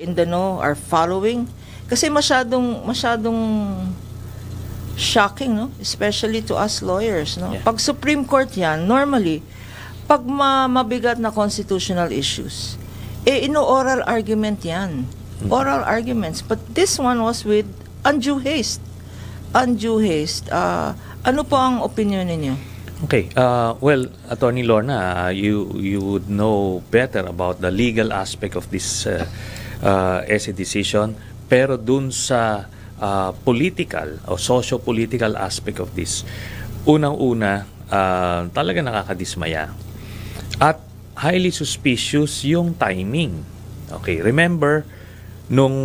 in the know are following. Kasi masyadong masyadong shocking no? Especially to us lawyers no? Yeah. pag Supreme Court yan normally pag ma- mabigat na constitutional issues eh ino-oral argument yan. Oral arguments. But this one was with undue haste. Undue haste. Ah, ano po ang opinion ninyo? Okay. Uh, well, Attorney Lorna, uh, you you would know better about the legal aspect of this uh, uh, essay decision. Pero dun sa uh, political o socio-political aspect of this, unang-una, uh, talaga nakakadismaya. At highly suspicious yung timing. Okay, remember nung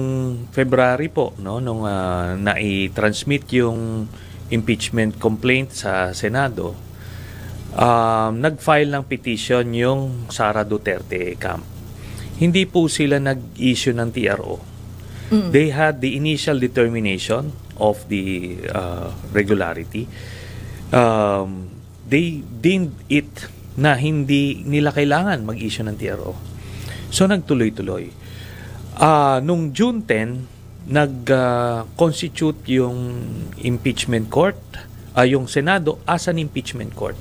February po, no, nung uh, nai-transmit yung impeachment complaint sa Senado, um, nag-file ng petition yung Sara Duterte camp. Hindi po sila nag-issue ng TRO. They had the initial determination of the uh, regularity. Um, they deemed it na hindi nila kailangan mag-issue ng TRO. So nagtuloy-tuloy. Ah, nung June 10, nag-constitute yung impeachment court, ah, yung Senado as an impeachment court.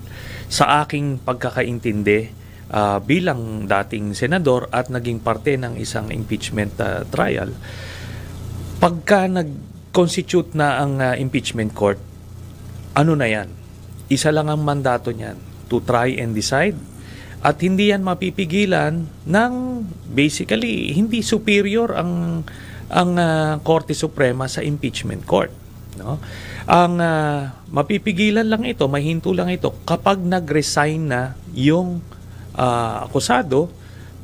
Sa aking pagkakaintindi, ah, bilang dating senador at naging parte ng isang impeachment ah, trial, pagka nag-constitute na ang ah, impeachment court, ano na yan? Isa lang ang mandato niyan, to try and decide. At hindi yan mapipigilan ng basically hindi superior ang ang ah, Korte Suprema sa impeachment court, no? Ang ah, mapipigilan lang ito, mahinto lang ito kapag nag-resign na yung ah, akusado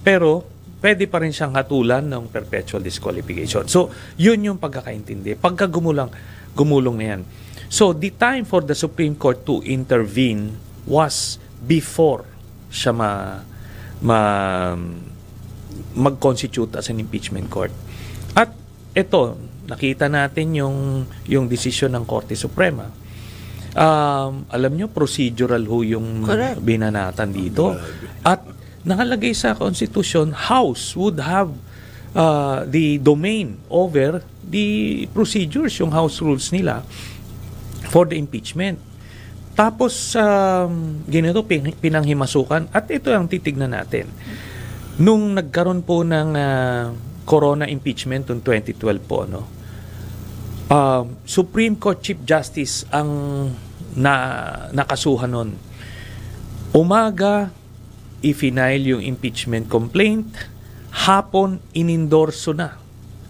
pero pwede pa rin siyang hatulan ng perpetual disqualification. So, yun yung pagkakaintindi. Pagka gumulang, gumulong na yan. So, the time for the Supreme Court to intervene was before siya ma, ma mag-constitute as an impeachment court. At ito, nakita natin yung yung desisyon ng Korte Suprema. Um, alam nyo, procedural ho yung Correct. binanatan dito. At nakalagay sa Constitution, House would have uh, the domain over the procedures, yung House rules nila for the impeachment. Tapos, um, ganito, pin- pinanghimasukan. At ito ang titignan natin. Nung nagkaroon po ng ah, corona impeachment noong 2012 po, no? Um, Supreme Court Chief Justice ang na, nakasuhan nun. Umaga, i-file yung impeachment complaint. Hapon, inindorso na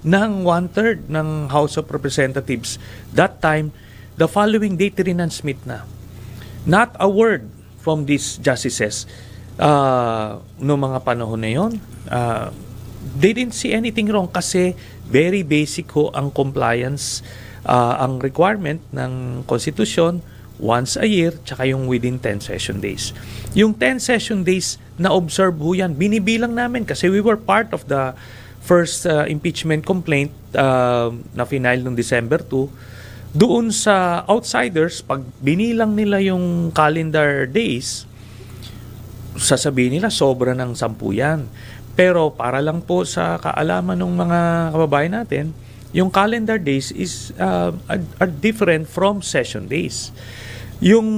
ng one-third ng House of Representatives. That time, the following day, tinansmit na. Not a word from these justices uh, no mga panahon na yon. Uh, they didn't see anything wrong kasi very basic ho ang compliance, uh, ang requirement ng Constitution once a year, tsaka yung within 10 session days. Yung 10 session days, na-observe ho yan. Binibilang namin kasi we were part of the first uh, impeachment complaint uh, na final noong December 2. Doon sa outsiders, pag binilang nila yung calendar days, sasabihin nila sobra ng sampu yan. Pero para lang po sa kaalaman ng mga kababayan natin, yung calendar days is uh, are, different from session days. Yung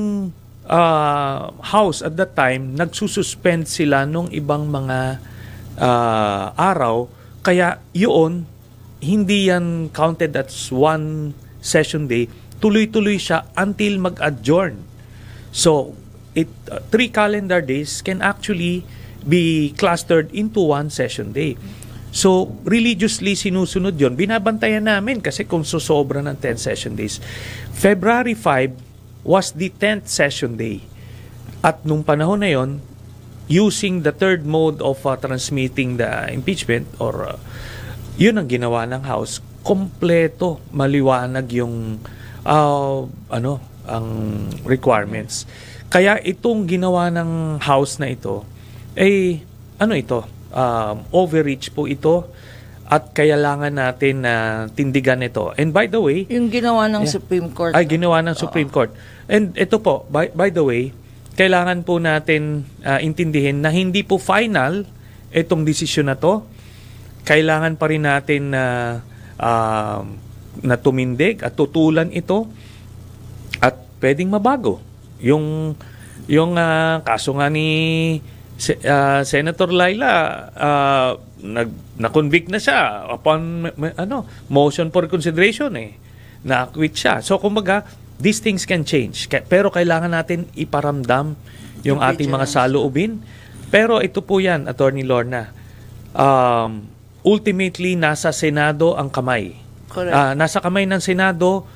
uh, house at that time, nagsususpend sila nung ibang mga uh, araw, kaya yun, hindi yan counted as one session day, tuloy-tuloy siya until mag-adjourn. So, it uh, three calendar days can actually be clustered into one session day. So, religiously sinusunod yon. Binabantayan namin kasi kung susobra ng 10 session days. February 5 was the 10th session day. At nung panahon na yon, using the third mode of uh, transmitting the impeachment or uh, yun ang ginawa ng House, kompleto, maliwanag yung uh, ano, ang requirements. Kaya itong ginawa ng House na ito, eh, ano ito, um, overreach po ito at kailangan natin na tindigan ito. And by the way, yung ginawa ng Yeah. Supreme Court ay ginawa ng Supreme Court. And ito po, by, by the way, kailangan po natin ah, intindihin na hindi po final itong desisyon na to. kailangan pa rin natin na um, na tumindig at tutulan ito at pwedeng mabago. Yung yung ah, kaso nga ni Se- ah, Senator Laila ah, nag na-convict na siya upon ma- ma- ano motion for consideration eh na-acquit siya. So kumbaga these things can change. Pero kailangan natin iparamdam yung ating mga saloobin. Pero ito po yan, Attorney Lorna. Um, ultimately, nasa Senado ang kamay. Correct. Ah, nasa kamay ng Senado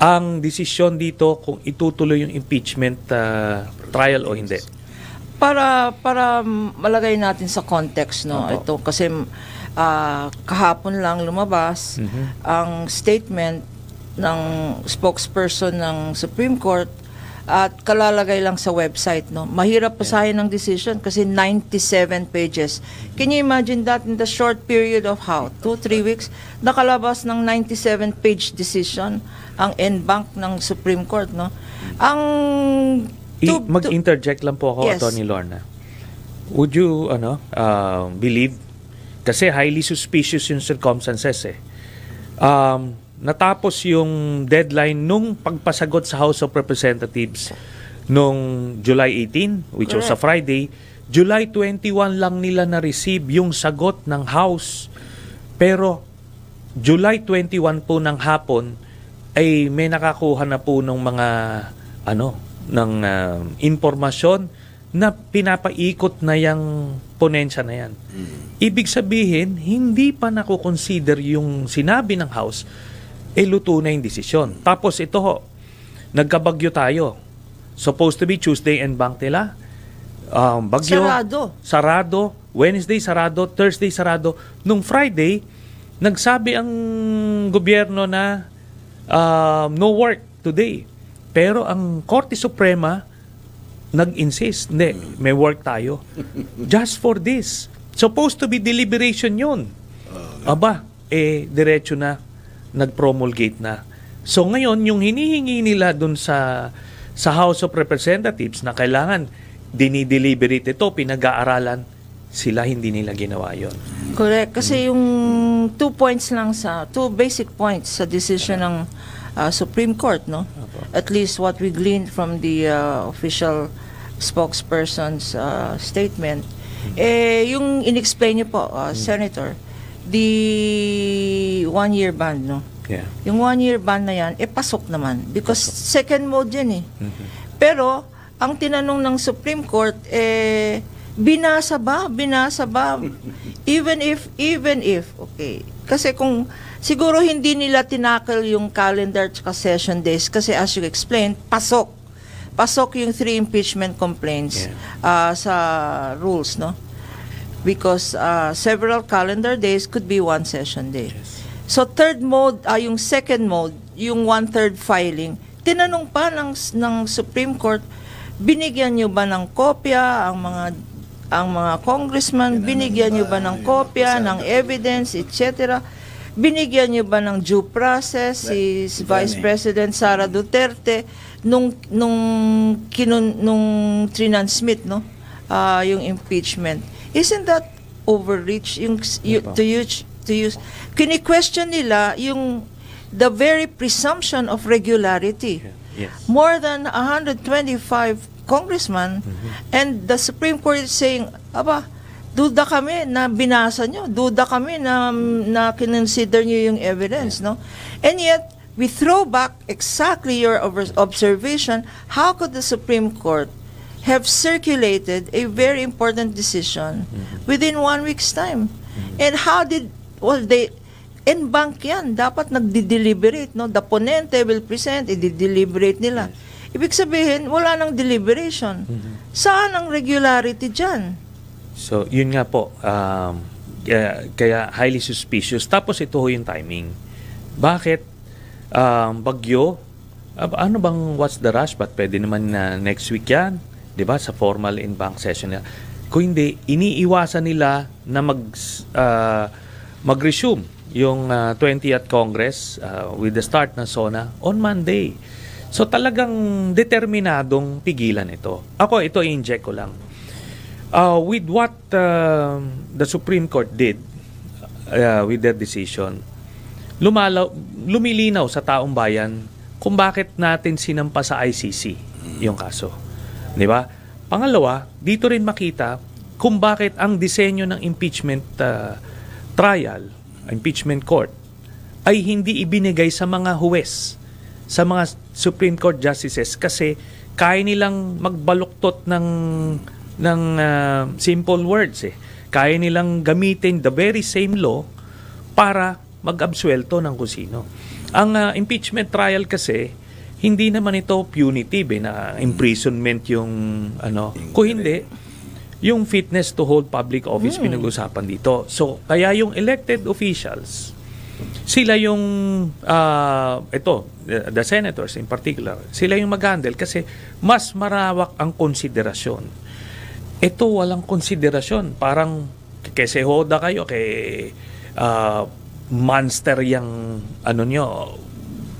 ang desisyon dito kung itutuloy yung impeachment ah, trial o hindi. Para para malagay natin sa context no Opo. ito. Kasi ah, kahapon lang lumabas Mhm. ang statement ng spokesperson ng Supreme Court at kalalagay lang sa website no. Mahirap basahin ng decision kasi 97 pages. Can you imagine that in the short period of how 2 3 weeks nakalabas ng 97 page decision ang en bank ng Supreme Court no? Ang to- mag-interject lang po ako, Yes. Attorney Lorna. Would you ano, ah, believe kasi highly suspicious yung circumstances eh. Um, natapos yung deadline nung pagpasagot sa House of Representatives nung July 18, which was a Correct. Friday. July 21 lang nila na-receive yung sagot ng House. Pero July 21 po ng hapon ay may nakakuha na po ng mga ano ng ah, impormasyon na pinapaikot na yung ponensya na yan. Ibig sabihin, hindi pa nakukonsider yung sinabi ng House, eh luto na yung desisyon. Tapos ito ho, nagkabagyo tayo. Supposed to be Tuesday and bank nila. Um, bagyo. Sarado. Sarado. Wednesday, sarado. Thursday, sarado. Nung Friday, nagsabi ang gobyerno na um, no work today. Pero ang Korte Suprema nag-insist, hindi, may work tayo. Just for this. Supposed to be deliberation yun. Aba, eh, diretso na, nag-promulgate na. So ngayon, yung hinihingi nila dun sa sa House of Representatives na kailangan dinideliberate ito, pinag-aaralan, sila hindi nila ginawa yon. Correct. Kasi yung two points lang sa, two basic points sa decision ng uh, Supreme Court, no? At least what we gleaned from the uh, official spokesperson's uh, statement, eh, yung in-explain niyo po, uh, Senator, the one-year ban, no? Yeah. Yung one-year ban na yan, eh, pasok naman. Because second mode yan eh. Pero, ang tinanong ng Supreme Court, eh, binasa ba? Binasa ba? even if, even if, okay. Kasi kung, siguro hindi nila tinakal yung calendar at session days kasi as you explained, pasok. Pasok yung three impeachment complaints ah, sa rules, no? Because ah, several calendar days could be one session day. So third mode, ah, yung second mode, yung one-third filing, tinanong pa ng, ng Supreme Court, binigyan nyo ba ng kopya ang mga ang mga congressman, binigyan nyo ba ng kopya, ng evidence, etc. Binigyan nyo ba ng due process si Vice President Sara Duterte nung nung kinun, nung trinansmit no? Ah, yung impeachment. Isn't that overreach? Yung, y- to use to use kini-question nila yung the very presumption of regularity. Yes. more than 125 congressmen and the Supreme Court is saying aba duda kami na binasa nyo. Duda kami na na kinonsider nyo yung evidence no? And yet we throw back exactly your observation. How could the Supreme Court have circulated a very important decision within one week's time? And how did well they en bank yan. Dapat nagdi-deliberate no? The ponente will present i-deliberate nila. Ibig sabihin wala nang deliberation. Saan ang regularity diyan So, yun nga po. Um, kaya, kaya highly suspicious. Tapos ito ho yung timing. Bakit um, bagyo? Ano bang what's the rush? Ba't pwede naman na next week yan? ba Sa formal in-bank session nila. Kung hindi, iniiwasan nila na mag, uh, mag-resume yung uh, 20th Congress uh, with the start ng SONA on Monday. So talagang determinadong pigilan ito. Ako, ito i-inject ko lang. Uh, with what uh, the Supreme Court did, uh, with their decision, lumalaw, lumilinaw sa taong bayan kung bakit natin sinampa sa ICC yung kaso. Di ba? Pangalawa, dito rin makita kung bakit ang disenyo ng impeachment uh, trial, impeachment court, ay hindi ibinigay sa mga huwes, sa mga Supreme Court justices kasi kaya nilang magbaluktot ng ng uh, simple words eh. Kaya nilang gamitin the very same law para mag-absuelto ng kung sino. Ang uh, impeachment trial kasi hindi naman ito punitive eh, na imprisonment yung ano. Kung hindi, yung fitness to hold public office pinag-usapan dito. So, kaya yung elected officials, sila yung ah, ito, the senators in particular, sila yung mag-handle kasi mas marawak ang konsiderasyon. Ito walang konsiderasyon, parang kese hoda kayo kay ah, monster yung ano nyo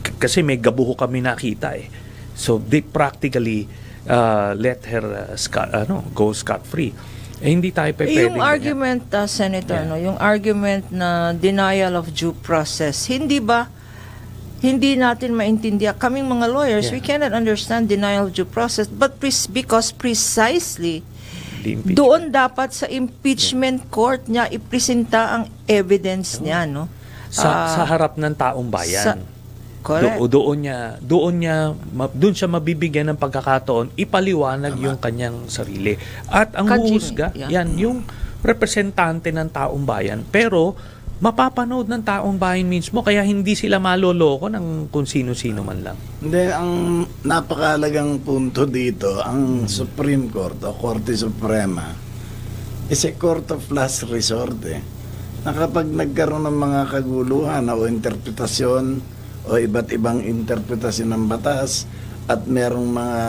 K- kasi may gabuho kami nakita eh. So they practically uh, let her uh, scot, ano, go scot free. Eh, hindi tayo pe Eh, pwedeng yung argument, uh, Senator, Yeah. no, yung argument na denial of due process, hindi ba, hindi natin maintindihan, kaming mga lawyers, Yeah. we cannot understand denial of due process, but pres- because precisely, impeachment. doon dapat sa impeachment court niya ipresenta ang evidence niya, no? sa, Ah, sa harap ng taong bayan. sa- correct. Do, doon niya doon niya doon siya mabibigyan ng pagkakataon ipaliwanag yung kanyang sarili. At ang Kajing, huhusga, yeah. yan yung representante ng taong bayan. Pero mapapanood ng taong bayan mismo kaya hindi sila maloloko ng kung sino-sino man lang. Hindi, ang napakalagang punto dito, ang Supreme Court o Korte Suprema is a court of last resort eh. Na kapag nagkaroon ng mga kaguluhan o interpretasyon o iba't ibang interpretasyon ng batas at merong mga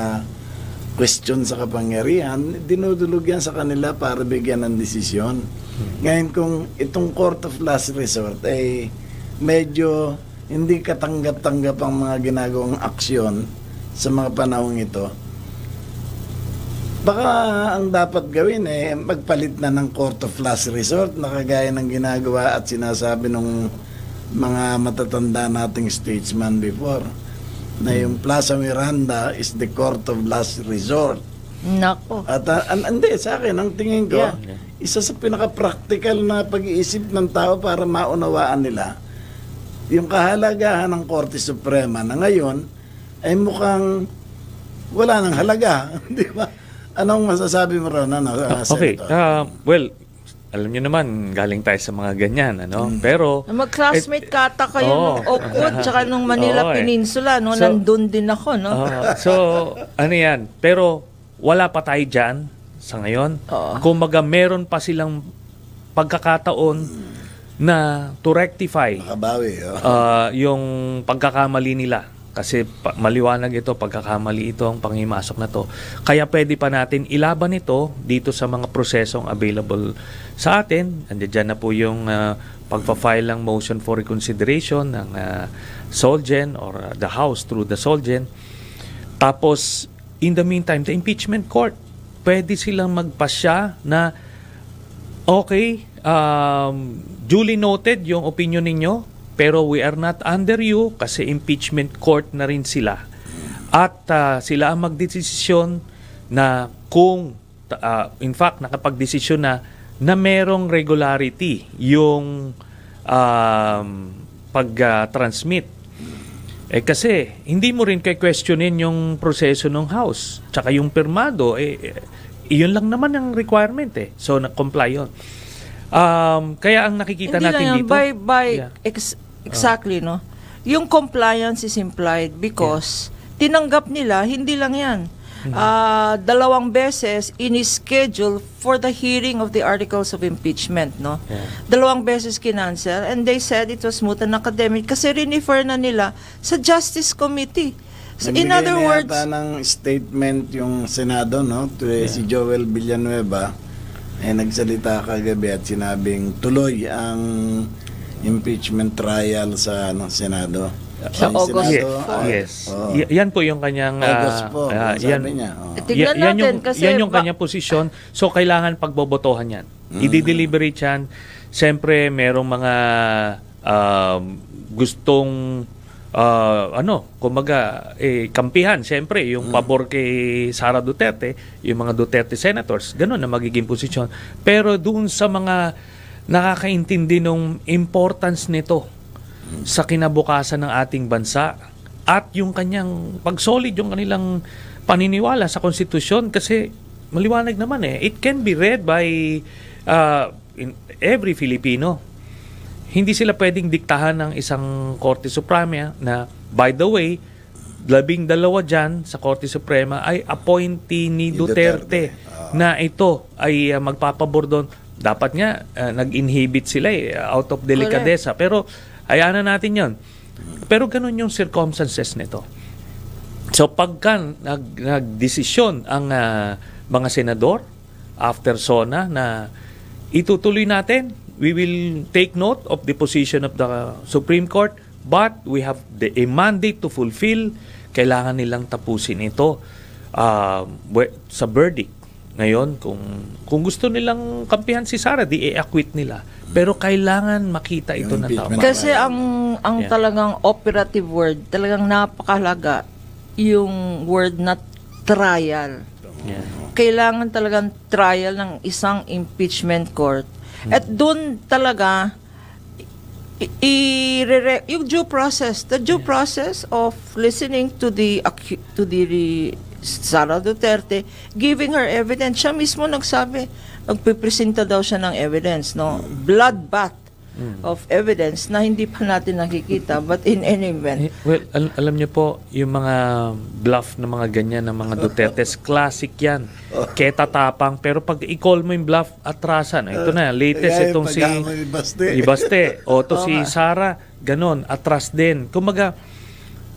question sa kapangyarihan, dinudulog yan sa kanila para bigyan ng desisyon. Ngayon kung itong court of last resort ay medyo hindi katanggap-tanggap ang mga ginagawang aksyon sa mga panahong ito, baka ang dapat gawin eh, magpalit na ng court of last resort na kagaya ng ginagawa at sinasabi ng mga matatanda nating statesman before na yung Plaza Miranda is the court of last resort. Nako. At uh, hindi, sa akin, ang tingin ko, Yeah. Isa sa pinaka-practical na pag-iisip ng tao para maunawaan nila, yung kahalagahan ng Korte Suprema na ngayon ay mukhang wala nang halaga. Di ba? Anong masasabi mo ron, ano, uh, Okay. Senator? ah, well, alam niyo naman galing tayo sa mga ganyan ano. Pero Mag-classmate kata kayo Oo. nung Oakwood tsaka nung Manila Oo, eh. Peninsula, no? So- Nandun din ako, no? Ah, so, ano yan? Pero, wala pa tayo dyan sa ngayon. Oo. Kumbaga, meron pa silang pagkakataon na to rectify Makabawi. Oh. ah, yung pagkakamali nila. Kasi pa- maliwanag ito, pagkakamali ito ang panghimasok na to. Kaya pwede pa natin ilaban ito dito sa mga prosesong available sa atin. Andiyan dyan na po yung ah, pagpa-file ng motion for reconsideration ng ah, Solgen or ah, the House through the Solgen. Tapos, in the meantime, the impeachment court, pwede silang magpasya na okay, um, duly noted yung opinion ninyo, pero we are not under you kasi impeachment court na rin sila. At ah, sila ang magdesisyon na kung, ah, in fact, nakapagdesisyon na na merong regularity yung um, pag-transmit eh kasi hindi mo rin kay questionin yung proseso ng house tsaka yung pirmado eh, eh iyon lang naman ang requirement eh. So na-comply yun. Um, kaya ang nakikita Hindi natin lang yan. dito By, by Yeah. ex- exactly, no? Yung compliance is implied because tinanggap nila, hindi lang yan. Ah, dalawang beses in-schedule for the hearing of the articles of impeachment, no? Yeah. Dalawang beses kinancel and they said it was moot and academic kasi refer na nila sa Justice Committee. So, in other words, ng statement yung Senado, no? To, eh, Si Joel Villanueva, eh, nagsalita kagabi at sinabing tuloy ang impeachment trial sa ano, Senado. Sa Ang August Yes. Senado, ah, yes. Y- yan po yung kanyang ah, August po, ah, sabi yan, niya, oo. Eh, tignan yan natin yung, kasi yan yung ba- kanyang posisyon. So kailangan pagbobotohan yan. Mm. I-deliberate yan Siyempre, merong mga um, gustong ah, ano, kumaga, eh, kampihan, siyempre, yung pabor kay Sara Duterte, yung mga Duterte senators, ganun na magiging posisyon. Pero doon sa mga nakakaintindi ng importance nito sa kinabukasan ng ating bansa at yung kanyang pag-solid yung kanilang paniniwala sa konstitusyon kasi maliwanag naman eh it can be read by uh, in every Filipino hindi sila pwedeng diktahan ng isang Korte Suprema na, by the way, labing dalawa dyan sa Korte Suprema ay appointee ni Duterte, Duterte. na ito ay uh, magpapabor doon. Dapat nga, uh, nag-inhibit sila eh, out of delicadeza. Pero, hayaan na natin yon Pero ganun yung circumstances nito. So pagka nag, nagdesisyon ang ah, mga senador after SONA na itutuloy natin, we will take note of the position of the Supreme Court but we have the, a mandate to fulfill. Kailangan nilang tapusin ito we- sa verdict. Ngayon, kung kung gusto nilang kampihan si Sara, di i-acquit nila. Pero kailangan makita ito impeachment. tama. Kasi ang ang Yeah. talagang operative word, talagang napakahalaga yung word na trial. Yeah. Kailangan talagang trial ng isang impeachment court. At doon talaga i- i- yung due process, the due process of listening to the acu- to the Sara Duterte, giving her evidence. Siya mismo nagsabi, magpipresenta daw siya ng evidence, no? Bloodbath of evidence na hindi pa natin nakikita but in any event. Eh, Well, al- alam niyo po, yung mga bluff na mga ganyan ng mga Dutertes, classic yan. Keta tapang. Pero pag i-call mo yung bluff, atrasan. Ito na, latest Kaya itong si pagkama ni Baste. Ibaste. O to si. Sara, ganon, atras din. Kumaga,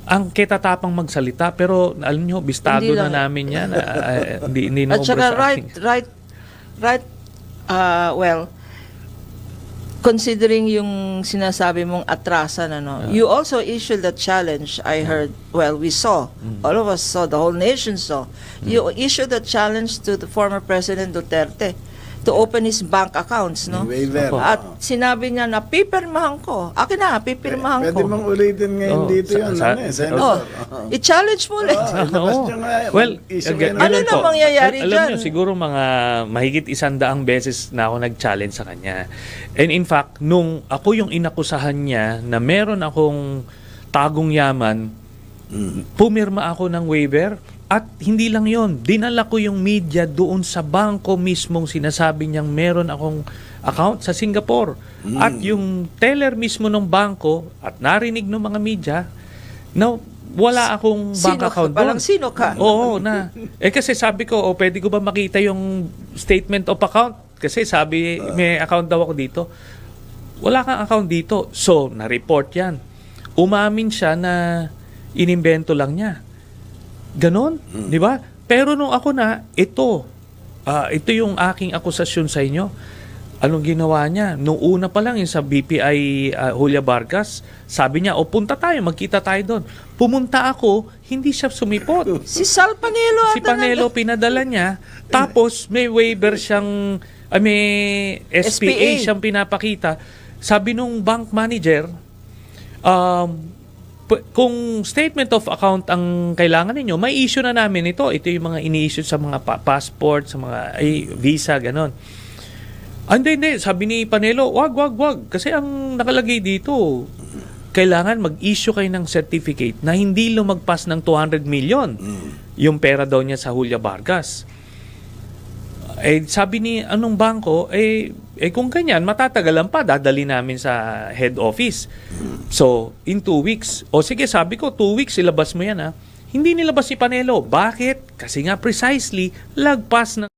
ang kita tapang magsalita, pero alam niyo, bistado Hindi na lang. namin yan. Ah, ah, Hindi, hindi na At saka right, right, right, uh, well, considering yung sinasabi mong atrasan, ano, you also issued the challenge, I heard, well, we saw, Mm. all of us saw, the whole nation saw. You issued a challenge to the former President Duterte to open his bank accounts, no? Waiver. Opo. At sinabi niya na, pipirmahan ko. Akin na, pipirmahan Pwede ko. mong ulitin ngayon Oo, dito sa- yun, sa- ano eh, Oh, Senator. i-challenge mo ulit. Ah, ilabas Oo. nga. Well, Issue aga- Ano ganun na po. mangyayari Al- alam dyan? niyo, siguro mga mahigit isandaang beses na ako nag-challenge sa kanya. And in fact, nung ako yung inakusahan niya na meron akong tagong yaman, pumirma ako ng waiver at hindi lang yon dinala ko yung media doon sa bangko mismong sinasabi niyang meron akong account sa Singapore. At yung teller mismo ng bangko at narinig ng mga media na wala akong bank Sino ka? account Parang doon. sino ka? Oo, na. Eh kasi sabi ko, oh, pwede ko ba makita yung statement of account? Kasi sabi, may account daw ako dito. Wala kang account dito. So, na-report yan. Umamin siya na inimbento lang niya. Ganon, di ba? Pero nung ako na, ito, ah, ito yung aking akusasyon sa inyo. Anong ginawa niya? Nung una pa lang yung sa BPI ah, Julia Vargas, sabi niya, o punta tayo, magkita tayo doon. Pumunta ako, hindi siya sumipot. Si Sal Panelo si Panelo pinadala niya, tapos may waiver siyang, ah, may SPA, SPA. siyang pinapakita. Sabi nung bank manager, um, kung statement of account ang kailangan ninyo, may issue na namin ito. Ito yung mga ini-issue sa mga pa- passport, sa mga ay, visa, ganon. Ah, Hindi, hindi. Sabi ni Panelo, wag, wag, wag. Kasi ang nakalagay dito, kailangan mag-issue kayo ng certificate na hindi lumagpas ng 200 million. Yung pera daw niya sa Julia Vargas. Eh, sabi ni anong bangko, eh, eh kung ganyan, matatagalan pa, dadali namin sa head office. So, in two weeks, o sige, sabi ko, two weeks, ilabas mo yan ha. Hindi nilabas si Panelo. Bakit? Kasi nga precisely, lagpas ng